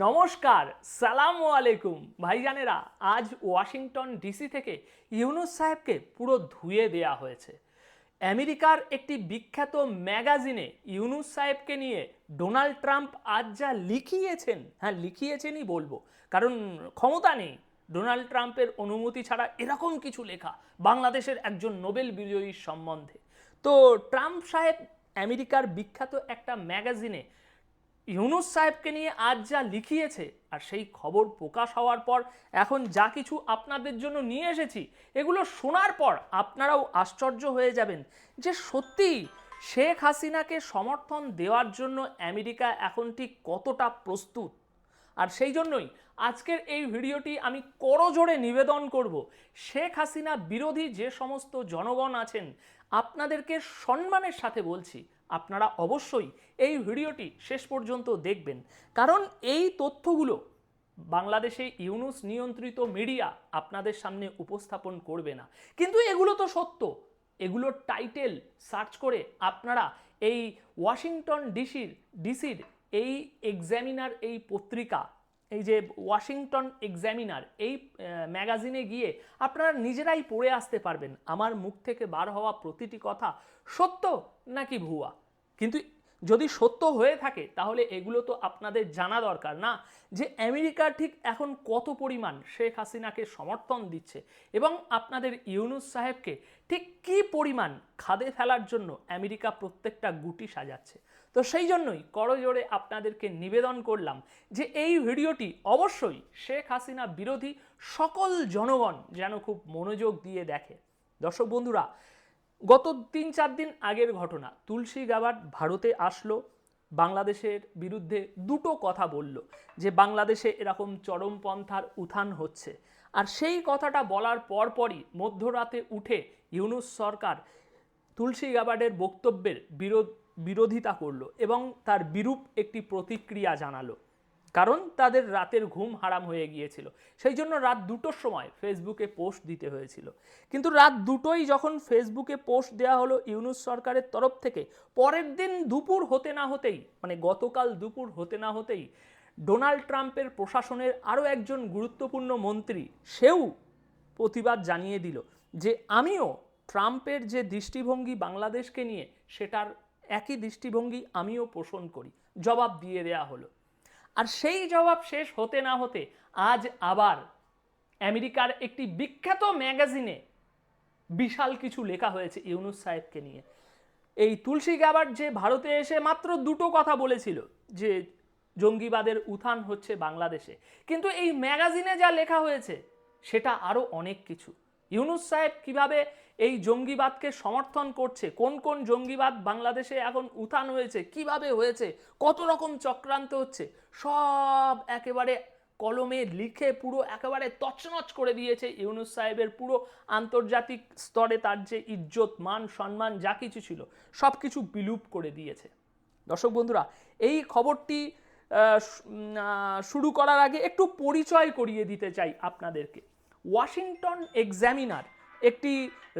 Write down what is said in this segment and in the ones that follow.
নমস্কার, সালাম আলাইকুম। ভাইজানেরা, আজ ওয়াশিংটন ডিসি থেকে ইউনুস সাহেবকে পুরো ধুয়ে দেয়া হয়েছে। আমেরিকার একটি বিখ্যাত ম্যাগাজিনে ইউনুস সাহেবকে নিয়ে ডোনাল্ড ট্রাম্প আজ যা লিখিয়েছেন হ্যাঁ লিখিয়েছেনই বলব। কারণ ক্ষমতা নেই, ডোনাল্ড ট্রাম্পের অনুমতি ছাড়া এরকম কিছু লেখা বাংলাদেশের একজন নোবেল বিজয়ীর সম্বন্ধে। তো ট্রাম্প সাহেব আমেরিকার বিখ্যাত একটা ম্যাগাজিনে ইউনুস সাহেবকে নিয়ে আজ যা লিখিয়েছে আর সেই খবর প্রকাশ হওয়ার পর এখন যা কিছু আপনাদের জন্য নিয়ে এসেছি, এগুলো শোনার পর আপনারাও আশ্চর্য হয়ে যাবেন যে সত্যি শেখ হাসিনাকে সমর্থন দেওয়ার জন্য আমেরিকা এখন ঠিক কতটা প্রস্তুত। আর সেই জন্যই আজকের এই ভিডিওটি আমি করজোড়ে নিবেদন করব। শেখ হাসিনা বিরোধী যে সমস্ত জনগণ আছেন, আপনাদেরকে সম্মানের সাথে বলছি আপনারা অবশ্যই এই ভিডিওটি শেষ পর্যন্ত দেখবেন। কারণ এই তথ্যগুলো বাংলাদেশে ইউনুস নিয়ন্ত্রিত মিডিয়া আপনাদের সামনে উপস্থাপন করবে না। কিন্তু এগুলো তো সত্য। এগুলোর টাইটেল সার্চ করে আপনারা এই ওয়াশিংটন ডিসির ডিসির এই এক্সামিনার এই পত্রিকা, এই যে ওয়াশিংটন এক্সামিনার, এই ম্যাগাজিনে গিয়ে আপনারা নিজেরাই পড়ে আসতে পারবেন। আমার মুখ থেকে বার হওয়া প্রতিটি কথা সত্য নাকি ভুয়া? কিন্তু যদি সত্য হয়ে থাকে, তাহলে এগুলো তো আপনাদের জানা দরকার না যে আমেরিকা ঠিক এখন কত পরিমাণ শেখ হাসিনাকে সমর্থন দিচ্ছে এবং আপনাদের ইউনুস সাহেবকে ঠিক কী পরিমাণ খাদে ফেলার জন্য আমেরিকা প্রত্যেকটা গুটি সাজাচ্ছে। তো সেই জন্যই করজোড়ে আপনাদেরকে নিবেদন করলাম যে এই ভিডিওটি অবশ্যই শেখ হাসিনা বিরোধী সকল জনগণ যেন খুব মনোযোগ দিয়ে দেখে। দর্শক বন্ধুরা গত তিন চার দিন আগের ঘটনা। তুলসী গাবাট ভারতে আসলো, বাংলাদেশের বিরুদ্ধে দুটো কথা বলল, যে বাংলাদেশে এরকম চরমপন্থার উত্থান হচ্ছে। আর সেই কথাটা বলার পরপরই মধ্যরাতে উঠে ইউনুস সরকার তুলসী গাবার্ডের বক্তব্যের বিরোধ, বিরোধিতা করল এবং তার বিরূপ একটি প্রতিক্রিয়া জানালো। কারণ তাদের রাতের ঘুম হারাম হয়ে গিয়েছিল। সেই জন্য রাত দুটোর সময় ফেসবুকে পোস্ট দিতে হয়েছিল। কিন্তু রাত দুটোই যখন ফেসবুকে পোস্ট দেওয়া হলো ইউনুস সরকারের তরফ থেকে, পরের দিন দুপুর হতে না হতেই মানে গতকাল দুপুর হতে না হতেই ডোনাল্ড ট্রাম্পের প্রশাসনের আরও একজন গুরুত্বপূর্ণ মন্ত্রী, সেও প্রতিবাদ জানিয়ে দিল যে আমিও ট্রাম্পের যে দৃষ্টিভঙ্গি বাংলাদেশকে নিয়ে, সেটার একই দৃষ্টিভঙ্গি আমিও পোষণ করি। জবাব দিয়ে দেয়া হলো। আর সেই জবাব শেষ হতে না হতে আজ আবার আমেরিকার একটি বিখ্যাত ম্যাগাজিনে বিশাল কিছু লেখা হয়েছে ইউনুস সাহেবকে নিয়ে। এই তুলসী গাবার যে ভারতে এসে মাত্র দুটো কথা বলেছিল যে জঙ্গিবাদের উত্থান হচ্ছে বাংলাদেশে, কিন্তু এই ম্যাগাজিনে যা লেখা হয়েছে সেটা আরও অনেক কিছু। ইউনুস সাহেব কীভাবে এই জঙ্গিবাদকে সমর্থন করছে। কোন কোন জঙ্গিবাদ বাংলাদেশে এখন উত্থান হয়েছে, কীভাবে হয়েছে, কত রকম চক্রান্ত হচ্ছে, সব একেবারে কলমে লিখে পুরো একেবারে তছনছ করে দিয়েছে ইউনুস সাহেবের পুরো আন্তর্জাতিক স্তরে তার যে ইজ্জত, মান, সম্মান, যা কিছু ছিল সব কিছু বিলুপ করে দিয়েছে। দর্শক বন্ধুরা, এই খবরটি শুরু করার আগে একটু পরিচয় করিয়ে দিতে চাই আপনাদেরকে। ওয়াশিংটন এক্সামিনার একটি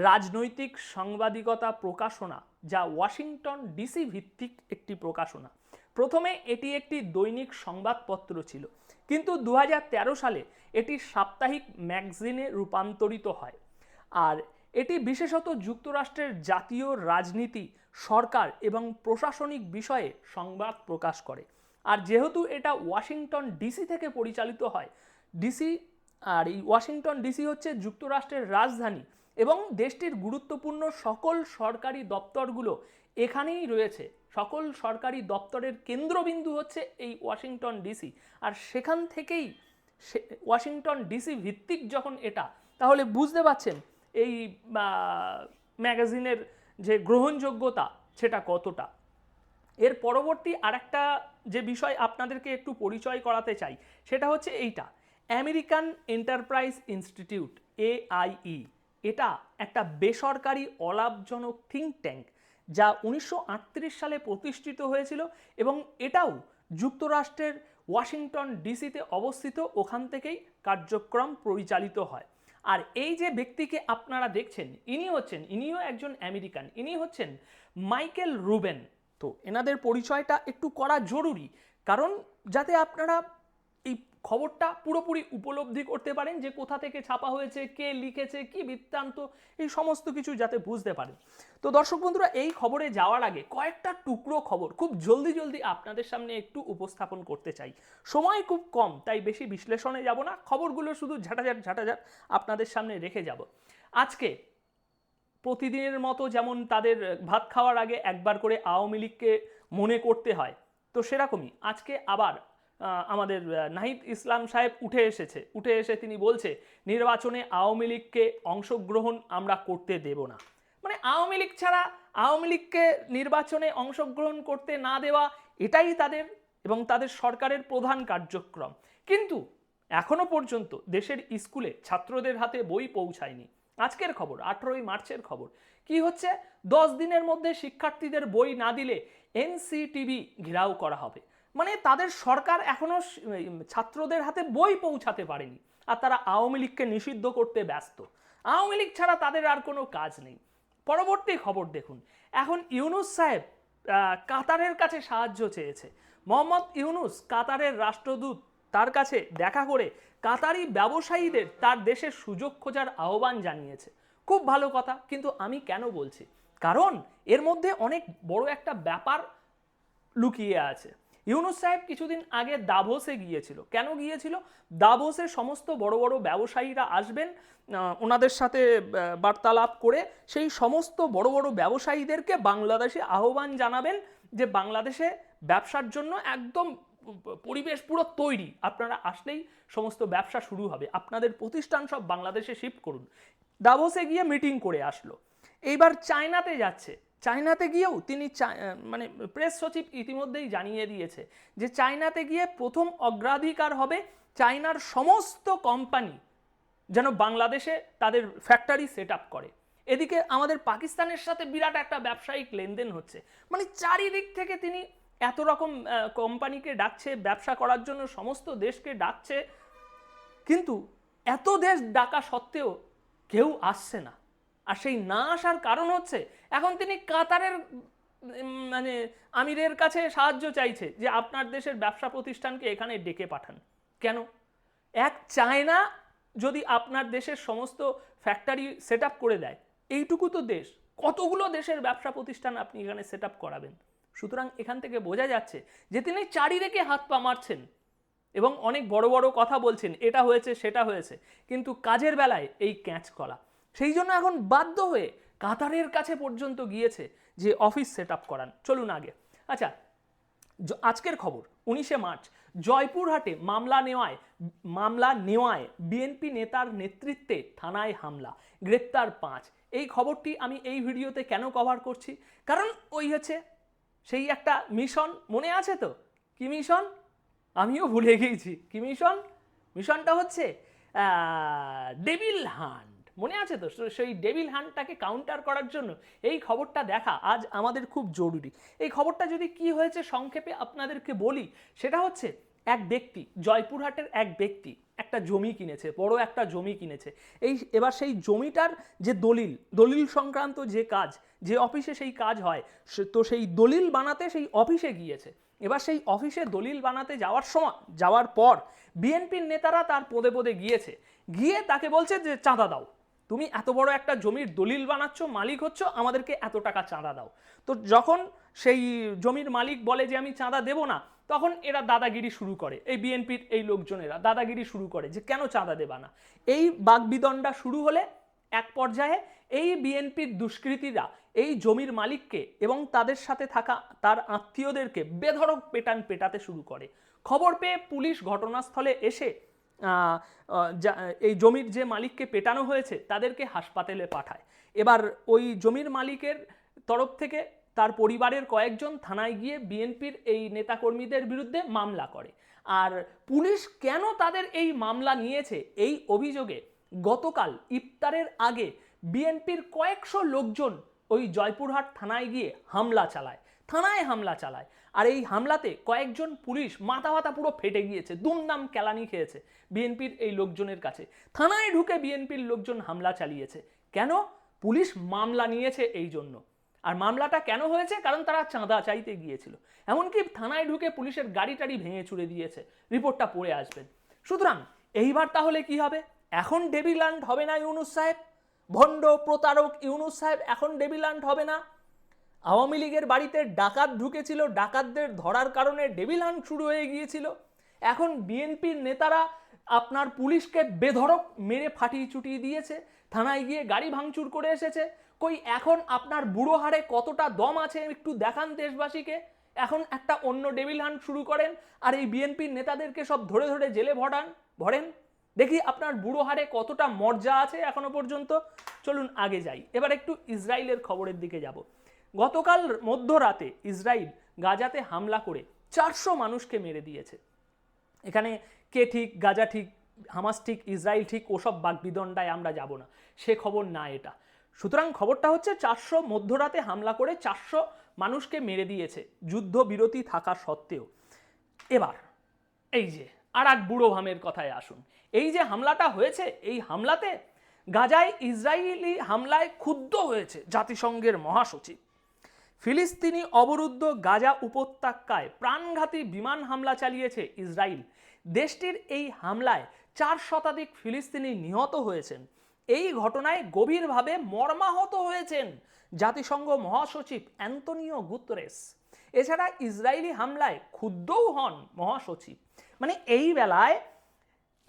রাজনৈতিক সাংবাদিকতা প্রকাশনা, যা ওয়াশিংটন ডিসি ভিত্তিক একটি প্রকাশনা। প্রথমে এটি একটি দৈনিক সংবাদপত্র ছিল, কিন্তু দু হাজার তেরো সালে এটি সাপ্তাহিক ম্যাগজিনে রূপান্তরিত হয়। আর এটি বিশেষত যুক্তরাষ্ট্রের জাতীয় রাজনীতি, সরকার এবং প্রশাসনিক বিষয়ে সংবাদ প্রকাশ করে। আর যেহেতু এটা ওয়াশিংটন ডিসি থেকে পরিচালিত হয়, ডিসি আর এই ওয়াশিংটন ডিসি হচ্ছে যুক্তরাষ্ট্রের রাজধানী এবং দেশটির গুরুত্বপূর্ণ সকল সরকারি দপ্তরগুলো এখানেই রয়েছে। সকল সরকারি দপ্তরের কেন্দ্রবিন্দু হচ্ছে এই ওয়াশিংটন ডিসি। আর সেখান থেকেই ওয়াশিংটন ডিসি ভিত্তিক যখন এটা, তাহলে বুঝতে পারছেন এই ম্যাগাজিনের যে গ্রহণযোগ্যতা, সেটা কতটা? এর পরবর্তী আরেকটা যে বিষয় আপনাদেরকে একটু পরিচয় করাতে চাই, সেটা হচ্ছে এইটা। আমেরিকান এন্টারপ্রাইজ ইনস্টিটিউট, এআইই, এটা একটা বেসরকারি অলাভজনক থিঙ্ক ট্যাঙ্ক যা উনিশশো আটত্রিশ সালে প্রতিষ্ঠিত হয়েছিল এবং এটাও যুক্তরাষ্ট্রের ওয়াশিংটন ডিসিতে অবস্থিত, ওখান থেকেই কার্যক্রম পরিচালিত হয়। আর এই যে ব্যক্তিকে আপনারা দেখছেন, ইনি হচ্ছেন, ইনিও একজন আমেরিকান, ইনি হচ্ছেন মাইকেল রুবেন। তো এনাদের পরিচয়টা একটু করা জরুরি, কারণ যাতে আপনারা এই খবরটা পুরোপুরি উপলব্ধি করতে পারেন যে কোথা থেকে ছাপা হয়েছে, কে লিখেছে, কি বৃত্তান্ত, এই সমস্ত কিছু যাতে বুঝতে পারেন। তো দর্শক বন্ধুরা, এই খবরে যাওয়ার আগে কয়েকটা টুকরো খবর খুব জলদি জলদি আপনাদের সামনে একটু উপস্থাপন করতে চাই। সময় খুব কম, তাই বেশি বিশ্লেষণে যাব না। খবরগুলো শুধু ঝাঁটাঝাট ঝাঁটাঝাট আপনাদের সামনে রেখে যাব। আজকে প্রতিদিনের মতো যেমন তাদের ভাত খাওয়ার আগে একবার করে আওয়ামী লীগকে মনে করতে হয়, তো সেরকমই। আজকে আবার আমাদের নাহিদ ইসলাম সাহেব উঠে এসেছে। উঠে এসে তিনি বলছে, নির্বাচনে আওয়ামী লীগকে অংশগ্রহণ আমরা করতে দেব না। মানে আওয়ামী লীগ ছাড়া আওয়ামী লীগকে নির্বাচনে অংশগ্রহণ করতে না দেওয়া, এটাই তাদের এবং তাদের সরকারের প্রধান কার্যক্রম। কিন্তু এখনও পর্যন্ত দেশের স্কুলে ছাত্রদের হাতে বই পৌঁছায়নি। আজকের খবর, আঠেরোই মার্চের খবর। কি হচ্ছে? দশ দিনের মধ্যে শিক্ষার্থীদের বই না দিলে এনসিটিভি ঘেরাও করা হবে। মানে তাদের সরকার এখনও স- উম, ছাত্রদের হাতে বই পৌঁছাতে পারেনি। আর তারা আওয়ামী লীগকে নিষিদ্ধ করতে ব্যস্ত। আওয়ামী লীগ ছাড়া তাদের আর কোনো কাজ নেই। পরবর্তী খবর দেখুন। এখন ইউনুস সাহেব কাতারের কাছে সাহায্য চেয়েছে। মোহাম্মদ ইউনুস কাতারের রাষ্ট্রদূত তার কাছে দেখা করে কাতারি ব্যবসায়ীদের তার দেশের সুযোগ খোঁজার আহ্বান জানিয়েছে। খুব ভালো কথা কিন্তু আমি কেন বলছি? কারণ এর মধ্যে অনেক বড় একটা ব্যাপার লুকিয়ে আছে। ইউনুস সাহেব কিছুদিন আগে দাভোসে গিয়েছিল। কেন গিয়েছিল? দাভোসে সমস্ত বড় বড় ব্যবসায়ীরা আসবেন ওনাদের সাথে বার্তালাপ করে সেই সমস্ত বড় বড় ব্যবসায়ীদেরকে বাংলাদেশে আহ্বান জানাবেন যে বাংলাদেশে ব্যবসার জন্য একদম পরিবেশ পুরো তৈরি। আপনারা আসলেই সমস্ত ব্যবসা শুরু হবে। আপনাদের প্রতিষ্ঠান সব বাংলাদেশে শিফট করুন। দাভোসে গিয়ে মিটিং করে আসলো। এইবার চায়নাতে যাচ্ছে। চায়নাতে গিয়েও তিনি মানে প্রেস সচিব ইতিমধ্যেই জানিয়ে দিয়েছে যে চায়নাতে গিয়ে প্রথম অগ্রাধিকার হবে চায়নার সমস্ত কোম্পানি যেন বাংলাদেশে তাদের ফ্যাক্টরি সেট আপ করে। এদিকে আমাদের পাকিস্তানের সাথে বিরাট একটা ব্যবসায়িক লেনদেন হচ্ছে। মানে চারিদিক থেকে তিনি এত রকম কোম্পানিকে ডাকছে, ব্যবসা করার জন্য সমস্ত দেশকে ডাকছে, কিন্তু এত দেশ ডাকা সত্ত্বেও কেউ আসছে না। আর সেই না আসার কারণ হচ্ছে এখন তিনি কাতারের মানে আমিরের কাছে সাহায্য চাইছে যে আপনার দেশের ব্যবসা প্রতিষ্ঠানকে এখানে ডেকে পাঠান। কেন? এক চায়না যদি আপনার দেশের সমস্ত ফ্যাক্টরি সেট করে দেয়, এইটুকু তো দেশ। কতগুলো দেশের ব্যবসা প্রতিষ্ঠান আপনি এখানে সেট করাবেন? সুতরাং এখান থেকে বোঝা যাচ্ছে যে তিনি চারিদিকে হাত পা মারছেন এবং অনেক বড় বড় কথা বলছেন, এটা হয়েছে, সেটা হয়েছে। কিন্তু কাজের বেলায় এই ক্যাচ করা সেই জন্য এখন বাধ্য হয়ে কাতারের কাছে পর্যন্ত গিয়েছে যে অফিস সেট আপ করান। চলুন আগে। আচ্ছা আজকের খবর, উনিশে মার্চ, জয়পুরহাটে মামলা নেওয়ায় মামলা নেওয়ায় বিএনপি নেতার নেতৃত্বে থানায় হামলা, গ্রেপ্তার পাঁচ। এই খবরটি আমি এই ভিডিওতে কেন কভার করছি? কারণ ওই হচ্ছে সেই একটা মিশন, মনে আছে তো? কি মিশন? আমিও ভুলে গিয়েছি। কি মিশন? মিশনটা হচ্ছে ডেভিল হান্ট। মনে আছে তো? সেই ডেভিল হান্টটাকে কাউন্টার করার জন্য এই খবরটা দেখা আজ আমাদের খুব জরুরি। এই খবরটা যদি কি হয়েছে সংক্ষেপে আপনাদেরকে বলি, সেটা হচ্ছে এক ব্যক্তি, জয়পুরহাটের এক ব্যক্তি একটা জমি কিনেছে, বড় একটা জমি কিনেছে। এই এবার সেই জমিটার যে দলিল দলিল সংক্রান্ত যে কাজ, যে অফিসে সেই কাজ হয় তো সেই দলিল বানাতে সেই অফিসে গিয়েছে। এবার সেই অফিসে দলিল বানাতে যাওয়ার সময়, যাওয়ার পর বিএনপির নেতারা তার পদে পদে গিয়েছে। গিয়ে তাকে বলছে যে, চাঁদা দাও। তুমি এত বড় একটা জমির দলিল বানাচ্ছ, মালিক হচ্ছ, আমাদেরকে এত টাকা চাঁদা দাও। তো যখন সেই জমির মালিক বলে যে আমি চাঁদা দেব না, তখন এরা দাদাগিরি শুরু করে, এই বিএনপির এই লোকজনেরা দাদাগিরি শুরু করে যে কেন চাঁদা দেবা না। এই বাগবিদণ্ডা শুরু হলে এক পর্যায়ে এই বিএনপির দুষ্কৃতীরা এই জমির মালিককে এবং তাদের সাথে থাকা তার আত্মীয়দেরকে বেধড়ক পেটান পেটাতে শুরু করে। খবর পেয়ে পুলিশ ঘটনাস্থলে এসে এই জমির যে মালিককে পেটানো হয়েছে তাদেরকে হাসপাতালে পাঠায়। এবার ওই জমির মালিকের তরফ থেকে তার পরিবারের কয়েকজন থানায় গিয়ে বিএনপির এই নেতাকর্মীদের বিরুদ্ধে মামলা করে। আর পুলিশ কেন তাদের এই মামলা নিয়েছে এই অভিযোগে গতকাল ইফতারের আগে বিএনপির কয়েকশো লোকজন ওই জয়পুরহাট থানায় গিয়ে হামলা চালায়। থানায় হামলা চালায়। আর এই হামলাতে কয়েকজন পুলিশ মাথা মাথা পুরো ফেটে গিয়েছে, দুমদাম কেলানি খেয়েছে বিএনপির এই লোকজনের কাছে। থানায় ঢুকে বিএনপির লোকজন হামলা চালিয়েছে। কেন? পুলিশ মামলা নিয়েছে এই জন্য। আর মামলাটা কেন হয়েছে? কারণ তারা চাঁদা চাইতে গিয়েছিল। এমনকি থানায় ঢুকে পুলিশের গাড়ি টাড়ি ভেঙে চুরে দিয়েছে। রিপোর্টটা পড়ে আসবেন। সুতরাং এইবার তাহলে কি হবে? এখন ডেভিল্যান্ড হবে না ইউনুস সাহেব? ভণ্ড প্রতারক ইউনুস সাহেব এখন ডেভিল্যান্ড হবে না? আওয়ামী লীগের বাড়িতে ডাকাত ঢুকেছিল, ডাকাতদের ধরার কারণে ডেভিল হান্ট শুরু হয়ে গিয়েছিল। এখন বিএনপির নেতারা আপনার পুলিশকে বেধড়ক মেরে ফাটিয়ে চুটিয়ে দিয়েছে, থানায় গিয়ে গাড়ি ভাঙচুর করে এসেছে। কই, এখন আপনার বুড়ো হাড়ে কতটা দম আছে একটু দেখান দেশবাসীকে। এখন একটা অন্য ডেভিল হান্ট শুরু করেন আর এই বিএনপির নেতাদেরকে সব ধরে ধরে জেলে ভরান, ভরেন। দেখি আপনার বুড়ো হাড়ে কতটা মর্যা আছে এখনও পর্যন্ত। চলুন আগে যাই। এবার একটু ইসরায়েলের খবরের দিকে যাব। গতকাল মধ্যরাতে ইসরায়েল গাজাতে হামলা করে চারশো মানুষকে মেরে দিয়েছে। এখানে কে ঠিক, গাজা ঠিক, হামাস ঠিক, ইসরায়েল ঠিক, ওসব বাগবিদণ্ডায় আমরা যাব না। সে খবর না এটা। সুতরাং খবরটা হচ্ছে চারশো মধ্যরাতে হামলা করে চারশো মানুষকে মেরে দিয়েছে যুদ্ধ বিরতি থাকা সত্ত্বেও। এবার এই যে আর এক বুড়ো ভামের কথায় আসুন। এই যে হামলাটা হয়েছে, এই হামলাতে গাজায় ইসরায়েলি হামলায় ক্ষুব্ধ হয়েছে জাতিসংঘের মহাসচিব। ফিলিস্তিনি অবরুদ্ধ গাজা উপত্যকায় প্রাণঘাতী বিমান হামলা চালিয়েছে ইসরায়েল দেশটির এই হামলায় চার শতাধিক ফিলিস্তিনি নিহত হয়েছেন। এই ঘটনায় গভীরভাবে মর্মাহত হয়েছেন জাতিসংঘ মহাসচিব অ্যান্তনিও গুতরেস। এছাড়া ইসরায়েলি হামলায় ক্ষুব্ধও হন মহাসচিব। মানে এই বেলায়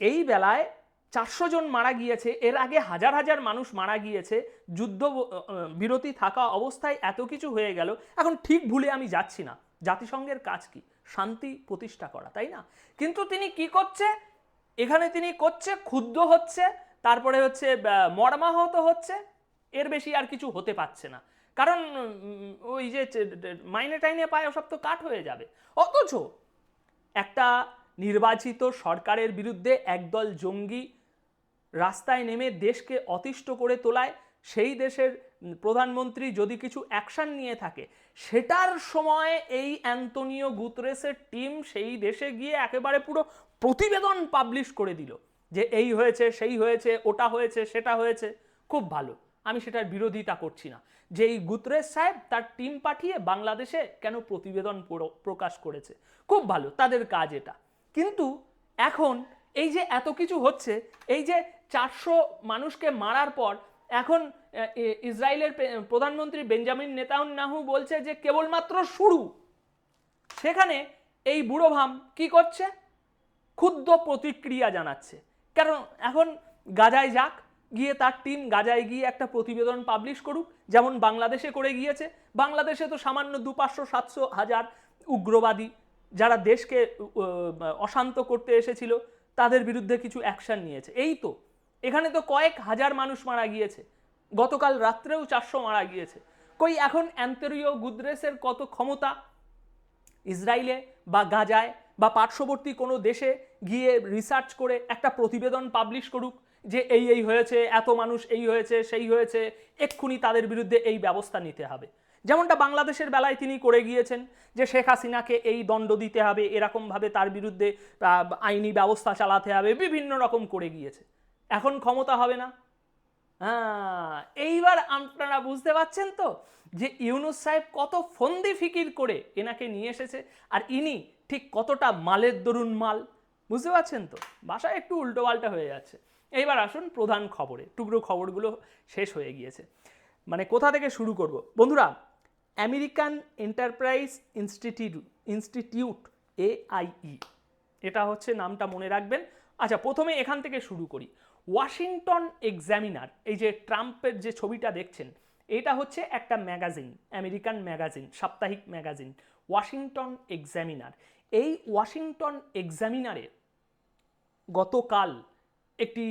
এই বেলায় চারশো জন মারা গিয়েছে। এর আগে হাজার হাজার মানুষ মারা গিয়েছে। যুদ্ধ বিরতি থাকা অবস্থায় এত কিছু হয়ে গেল। এখন ঠিক ভুলে আমি যাচ্ছি না। জাতিসংঘের কাজ কি? শান্তি প্রতিষ্ঠা করা, তাই না? কিন্তু তিনি কি করছে? এখানে তিনি করছে, ক্ষুব্ধ হচ্ছে, তারপরে হচ্ছে মর্মাহত হচ্ছে। এর বেশি আর কিছু হতে পারছে না। কারণ ওই যে মাইনে টাইনে পায়, ওসব তো কাট হয়ে যাবে। অথচ একটা নির্বাচিত সরকারের বিরুদ্ধে একদল জঙ্গি রাস্তায় নেমে দেশকে অতিষ্ঠ করে তোলায়, সেই দেশের প্রধানমন্ত্রী যদি কিছু অ্যাকশন নিয়ে থাকে, সেটার সময় এই অ্যান্তনিও গুতরেসের টিম সেই দেশে গিয়ে একেবারে পুরো প্রতিবেদন পাবলিশ করে দিল যে এই হয়েছে, সেই হয়েছে, ওটা হয়েছে, সেটা হয়েছে। খুব ভালো। আমি সেটার বিরোধিতা করছি না। যে এই গুতরেস সাহেব তার টিম পাঠিয়ে বাংলাদেশে কেন প্রতিবেদন প্র- প্রকাশ করেছে? খুব ভালো, তাদের কাজ এটা। কিন্তু এখন এই যে এত কিছু হচ্ছে, এই যে চারশো মানুষকে মারার পর এখন ইসরায়েলের প্রধানমন্ত্রী বেঞ্জামিন নেতান্যাহু বলছে যে কেবলমাত্র শুরু। সেখানে এই বুড়োভাম কি করছে? ক্ষুদ্র প্রতিক্রিয়া জানাচ্ছে। কারণ এখন গাজায় যাক, গিয়ে তার টিম গাজায় গিয়ে একটা প্রতিবেদন পাবলিশ করুক, যেমন বাংলাদেশে করে গিয়েছে। বাংলাদেশে তো সামান্য দু পাঁচশো সাতশো হাজার উগ্রবাদী যারা দেশকে অশান্ত করতে এসেছিল তাদের বিরুদ্ধে কিছু অ্যাকশন নিয়েছে। এই তো, এখানে তো কয়েক হাজার মানুষ মারা গিয়েছে। গতকাল রাত্রেও চারশো মারা গিয়েছে। কই, এখন অ্যান্তরিও গুদ্রেসের কত ক্ষমতা? ইসরায়েলে বা গাজায় বা পার্শ্ববর্তী কোনো দেশে গিয়ে রিসার্চ করে একটা প্রতিবেদন পাবলিশ করুক যে এই এই হয়েছে, এত মানুষ এই হয়েছে, সেই হয়েছে, এক্ষুনি তাদের বিরুদ্ধে এই ব্যবস্থা নিতে হবে। যেমনটা বাংলাদেশের বেলায় তিনি করে গিয়েছেন যে শেখ হাসিনাকে এই দণ্ড দিতে হবে, এরকমভাবে তার বিরুদ্ধে আইনি ব্যবস্থা চালাতে হবে, বিভিন্ন রকম করে গিয়েছে। এখন ক্ষমতা হবে না। হ্যাঁ এইবার আপনারা বুঝতে পারছেন তো যে ইউনুস সাহেব কত ফন্দি ফিকির করে এনাকে নিয়ে এসেছে, আর ইনি ঠিক কতটা মালের দরুন মাল, বুঝতে পারছেন তো? বাসায় একটু উল্টোপাল্টা হয়ে যাচ্ছে। এইবার আসুন প্রধান খবরে, টুকরো খবরগুলো শেষ হয়ে গিয়েছে। মানে কোথা থেকে শুরু করব? বন্ধুরা American Enterprise Institute Institute AEI এটা হচ্ছে নামটা মনে রাখবেন। আচ্ছা প্রথমে এখান থেকে শুরু করি। ওয়াশিংটন এক্সামিনার, এই যে ট্রাম্পের যে ছবিটা দেখছেন, এটা হচ্ছে একটা ম্যাগাজিন, আমেরিকান ম্যাগাজিন, সাপ্তাহিক ম্যাগাজিন, ওয়াশিংটন এক্সামিনার। এই ওয়াশিংটন এক্সামিনারে গতকাল একটি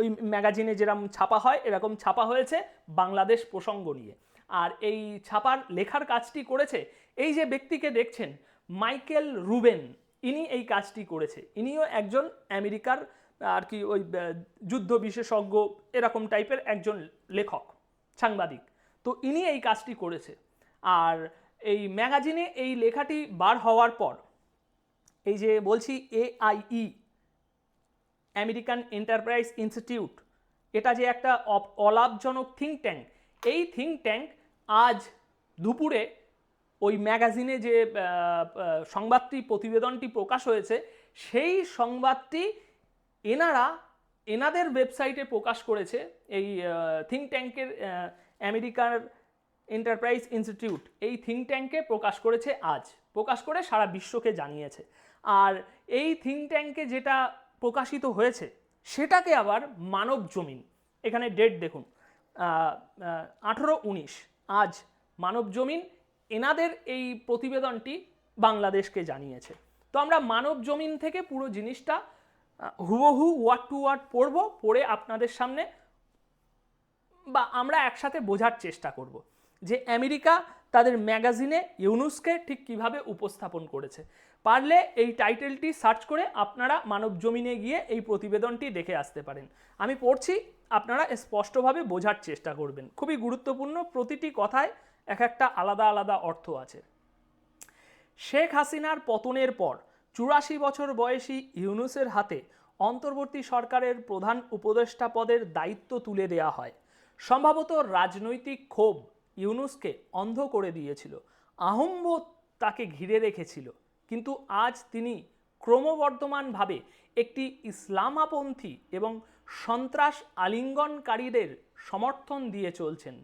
ওই ম্যাগাজিনে যেরকম ছাপা হয়, এরকম ছাপা হয়েছে বাংলাদেশ প্রসঙ্গ নিয়ে। আর এই ছাপার লেখার কাজটি করেছে, এই যে ব্যক্তিকে দেখছেন, মাইকেল রুবেন, ইনি এই কাজটি করেছে। ইনিও একজন আমেরিকার, আর কি ওই যুদ্ধ বিশেষজ্ঞ, এরকম টাইপের একজন লেখক, সাংবাদিক। তো ইনি এই কাজটি করেছে। আর এই ম্যাগাজিনে এই লেখাটি বার হওয়ার পর, এই যে বলছি এআইই, আমেরিকান এন্টারপ্রাইজ ইনস্টিটিউট, এটা যে একটা অলাভজনক থিঙ্ক ট্যাঙ্ক, এই থিঙ্ক ট্যাঙ্ক আজ দুপুরে ওই ম্যাগাজিনে যে সংবাদটি, প্রতিবেদনটি প্রকাশ হয়েছে, সেই সংবাদটি এনারা, এনাদের ওয়েবসাইটে প্রকাশ করেছে এই থিঙ্ক ট্যাঙ্কের আমেরিকার এন্টারপ্রাইজ ইনস্টিটিউট এই থিঙ্ক ট্যাঙ্কে প্রকাশ করেছে আজ। প্রকাশ করে সারা বিশ্বকে জানিয়েছে। আর এই থিঙ্ক ট্যাঙ্কে যেটা প্রকাশিত হয়েছে, সেটাকে আবার মানব জমিন। এখানে ডেট দেখুন আঠেরো উনিশ। আজ মানব জমিন এনাদের এই প্রতিবেদনটি বাংলাদেশকে জানিয়েছে। তো আমরা মানব জমিন থেকে পুরো জিনিসটা হুবহু ওয়ার্ড টু ওয়ার্ড পড়ব, পড়ে আপনাদের সামনে বা আমরা একসাথে বোঝার চেষ্টা করব যে আমেরিকা তাদের ম্যাগাজিনে ইউনুসকে ঠিক কীভাবে উপস্থাপন করেছে। পারলে এই টাইটেলটি সার্চ করে আপনারা মানব জমিনে গিয়ে এই প্রতিবেদনটি দেখে আসতে পারেন। আমি পড়ছি, আপনারা স্পষ্টভাবে বোঝার চেষ্টা করবেন। খুবই গুরুত্বপূর্ণ, প্রতিটি কথায় এক একটা আলাদা আলাদা অর্থ আছে। শেখ হাসিনার পতনের পর চুরাশি বছর বয়সী ইউনুসের হাতে অন্তর্বর্তী সরকারের প্রধান উপদেষ্টা পদের দায়িত্ব তুলে দেয়া হয়। সম্ভবত রাজনৈতিক ক্ষোভ ইউনুসকে অন্ধ করে দিয়েছিল। আহম্ব তাকে ঘিরে রেখেছিল। কিন্তু আজ তিনি ক্রমবর্ধমানভাবে একটি ইসলামাপন্থী এবং সন্ত্রাস আলিঙ্গনকারীদের সমর্থন দিয়ে চলছেন।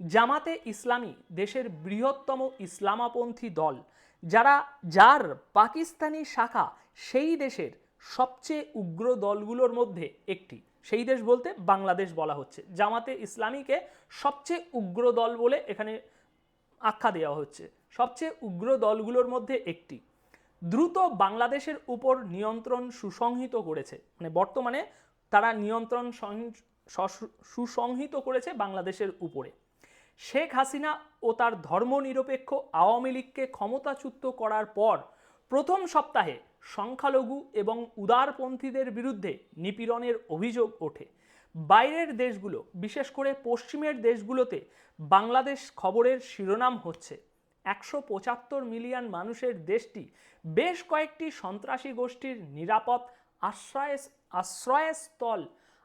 জামাতে ইসলামী দেশের বৃহত্তম ইসলামাপন্থী দল, যারা যার পাকিস্তানি শাখা সেই দেশের সবচেয়ে উগ্র দলগুলোর মধ্যে একটি। সেই দেশ বলতে বাংলাদেশ বলা হচ্ছে। জামাতে ইসলামীকে সবচেয়ে উগ্র দল বলে এখানে আখ্যা দেওয়া হচ্ছে। সবচেয়ে উগ্র দলগুলোর মধ্যে একটি। দ্রুত বাংলাদেশের উপর নিয়ন্ত্রণ সুসংহিত করেছে। মানে বর্তমানে তারা নিয়ন্ত্রণ সুসংহিত করেছে বাংলাদেশের উপরে। শেখ হাসিনা ও তার ধর্মনিরপেক্ষ আওয়ামী লীগকে ক্ষমতাচ্যুত করার পর প্রথম সপ্তাহে সংখ্যালঘু এবং উদারপন্থীদের বিরুদ্ধে নিপীড়নের অভিযোগ ওঠে। বাইরের দেশগুলো, বিশেষ করে পশ্চিমের দেশগুলোতে বাংলাদেশ খবরের শিরোনাম হচ্ছে। একশো পঁচাত্তর মিলিয়ন মানুষের দেশটি বেশ কয়েকটি সন্ত্রাসী গোষ্ঠীর নিরাপদ আশ্রয় আশ্রয়স্থল,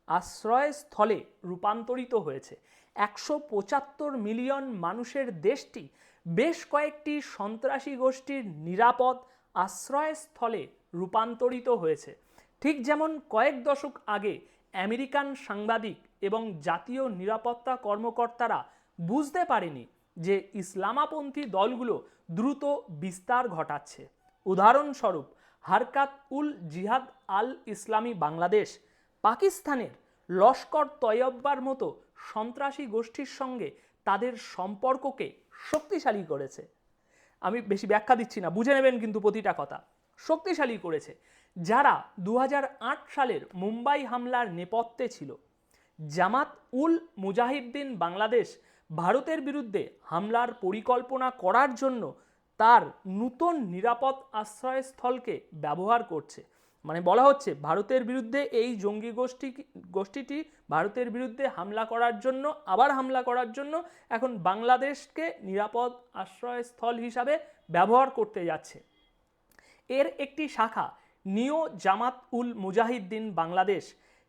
আশ্রয়স্থলে রূপান্তরিত হয়েছে। একশো পঁচাত্তর মিলিয়ন মানুষের দেশটি বেশ কয়েকটি সন্ত্রাসী গোষ্ঠীর নিরাপদ আশ্রয়স্থলে রূপান্তরিত হয়েছে। ঠিক যেমন কয়েক দশক আগে আমেরিকান সাংবাদিক এবং জাতীয় নিরাপত্তা কর্মকর্তারা বুঝতে পারেনি যে ইসলামাপন্থী দলগুলো দ্রুত বিস্তার ঘটাচ্ছে। উদাহরণস্বরূপ, হারকাত উল জিহাদ আল ইসলামী বাংলাদেশ পাকিস্তানের লস্কর তয়ব্বার মতো সন্ত্রাসী গোষ্ঠীর সঙ্গে তাদের সম্পর্ককে শক্তিশালী করেছে। আমি বেশি ব্যাখ্যা দিচ্ছি না, বুঝে নেবেন কিন্তু প্রতিটা কথা। শক্তিশালী করেছে। যারা দু হাজার আট সালের মুম্বাই হামলার নেপথ্যে ছিল, জামাত উল মুজাহিদ্দিন বাংলাদেশ ভারতের বিরুদ্ধে হামলার পরিকল্পনা করার জন্য তার নূতন নিরাপদ আশ্রয়স্থলকে ব্যবহার করছে। মানে বলা হচ্ছে, ভারতের বিরুদ্ধে এই জঙ্গি গোষ্ঠী, গোষ্ঠীটি ভারতের বিরুদ্ধে হামলা করার জন্য, আবার হামলা করার জন্য এখন বাংলাদেশকে নিরাপদ আশ্রয়স্থল হিসাবে ব্যবহার করতে যাচ্ছে। এর একটি শাখা, নিও জামাত উল মুজাহিদ্দিন বাংলাদেশ,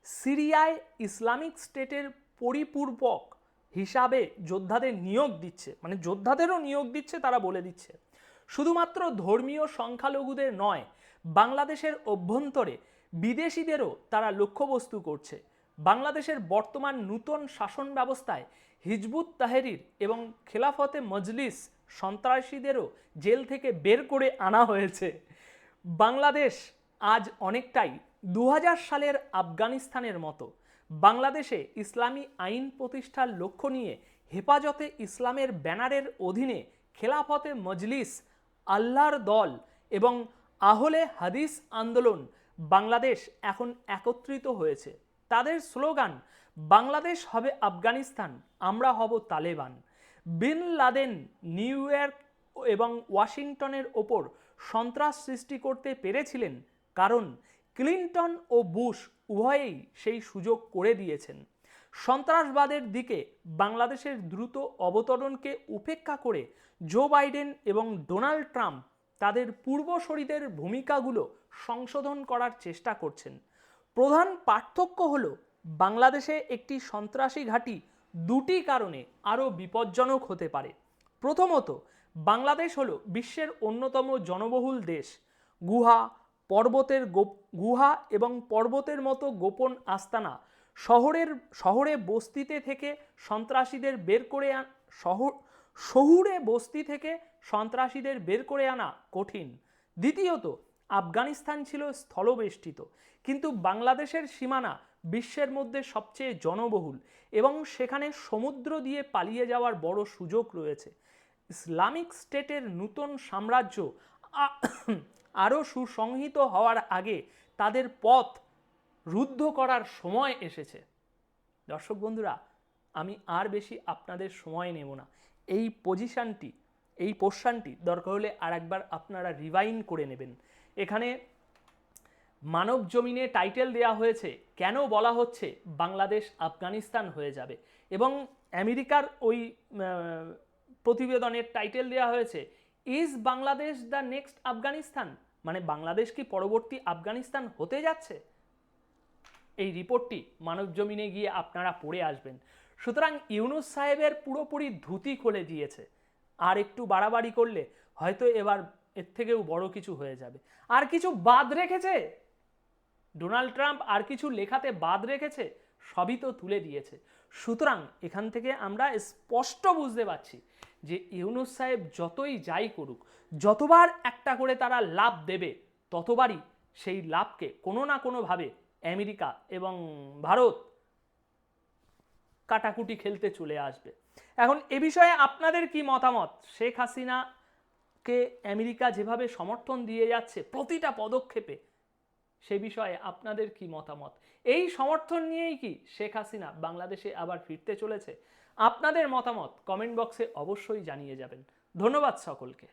সিরিয়ায় ইসলামিক স্টেটের পরিপূর্বক হিসাবে যোদ্ধাদের নিয়োগ দিচ্ছে মানে যোদ্ধাদেরও নিয়োগ দিচ্ছে, তারা বলে দিচ্ছে। শুধুমাত্র ধর্মীয় সংখ্যালঘুদের নয়, বাংলাদেশের অভ্যন্তরে বিদেশিদেরও তারা লক্ষ্যবস্তু করছে। বাংলাদেশের বর্তমান নূতন শাসন ব্যবস্থায় হিজবুত তাহেরির এবং খেলাফতে মজলিস সন্ত্রাসীদেরও জেল থেকে বের করে আনা হয়েছে। বাংলাদেশ আজ অনেকটাই দু হাজার সালের আফগানিস্তানের মতো। বাংলাদেশে ইসলামী আইন প্রতিষ্ঠার লক্ষ্য নিয়ে হেফাজতে ইসলামের ব্যানারের অধীনে খেলাফতে মজলিস, আল্লাহর দল এবং আহলে হাদিস আন্দোলন বাংলাদেশ এখন একত্রিত হয়েছে। তাদের স্লোগান, বাংলাদেশ হবে আফগানিস্তান, আমরা হব Taliban. Bin Laden New York এবং ওয়াশিংটনের ওপর সন্ত্রাস সৃষ্টি করতে পেরেছিলেন কারণ ক্লিন্টন ও বুশ উভয়েই সেই সুযোগ করে দিয়েছেন। সন্ত্রাসবাদের দিকে বাংলাদেশের দ্রুত অবতরণকে উপেক্ষা করে জো বাইডেন এবং ডোনাল্ড ট্রাম্প তাদের পূর্বসরীদের ভূমিকাগুলো সংশোধন করার চেষ্টা করছেন। প্রধান পার্থক্য হল, বাংলাদেশে একটি সন্ত্রাসী ঘাঁটি দুটি কারণে আরও বিপজ্জনক হতে পারে। প্রথমত, বাংলাদেশ হলো বিশ্বের অন্যতম জনবহুল দেশ। গুহা পর্বতের গুহা এবং পর্বতের মতো গোপন আস্তানা শহরের, শহরে বস্তিতে থেকে সন্ত্রাসীদের বের করে শহর, শহুরে বস্তি থেকে সন্ত্রাসীদের বের করে আনা কঠিন। দ্বিতীয়ত, আফগানিস্তান ছিল স্থলবেষ্টিত, কিন্তু বাংলাদেশের সীমানা বিশ্বের মধ্যে সবচেয়ে জনবহুল এবং সেখানে সমুদ্র দিয়ে পালিয়ে যাওয়ার বড় সুযোগ রয়েছে। ইসলামিক স্টেটের নূতন সাম্রাজ্য আরও সুসংহিত হওয়ার আগে তাদের পথ রুদ্ধ করার সময় এসেছে। দর্শক বন্ধুরা, আমি আর বেশি আপনাদের সময় নেব না। এই পজিশনটি এই পোর্শনটি দরকার হলে আর একবার আপনারা রিভাইন করে নেবেন। এখানে মানব জমিনে টাইটেল দেয়া হয়েছে, কেন বলা হচ্ছে বাংলাদেশ আফগানিস্তান হয়ে যাবে? এবং আমেরিকার ওই প্রতিবেদনের টাইটেল দেওয়া হয়েছে is Bangladesh the next Afghanistan? মানে বাংলাদেশ কি পরবর্তী আফগানিস্তান হতে যাচ্ছে? এই রিপোর্টটি মানব জমিনে গিয়ে আপনারা পড়ে আসবেন। সুতরাং ইউনুস সাহেবের পুরোপুরি ধুতি খুলে দিয়েছে। আর একটু বাড়াবাড়ি করলে হয়তো এবার এর থেকেও বড় কিছু হয়ে যাবে। আর কিছু বাদ রেখেছে? ডোনাল্ড ট্রাম্প আর কিছু লেখাতে বাদ রেখেছে? সবই তো তুলে দিয়েছে। সুতরাং এখান থেকে আমরা স্পষ্ট বুঝতে পারছি যে ইউনুস সাহেব যতই যাই করুক, যতবার একটা করে তারা লাভ দেবে, ততবারই সেই লাভকে কোনো না কোনোভাবে আমেরিকা এবং ভারত কাটাকুটি খেলতে চলে আসবে। এখন এ বিষয়ে আপনাদের কি মতামত? শেখ হাসিনাকে আমেরিকা যেভাবে সমর্থন দিয়ে যাচ্ছে, প্রতিটা পদক্ষেপে সে বিষয়ে আপনাদের কি মতামত? এই সমর্থন নিয়েই কি শেখ হাসিনা বাংলাদেশে আবার ফিরতে চলেছে? আপনাদের মতামত কমেন্ট বক্সে অবশ্যই জানিয়ে যাবেন। ধন্যবাদ সকলকে।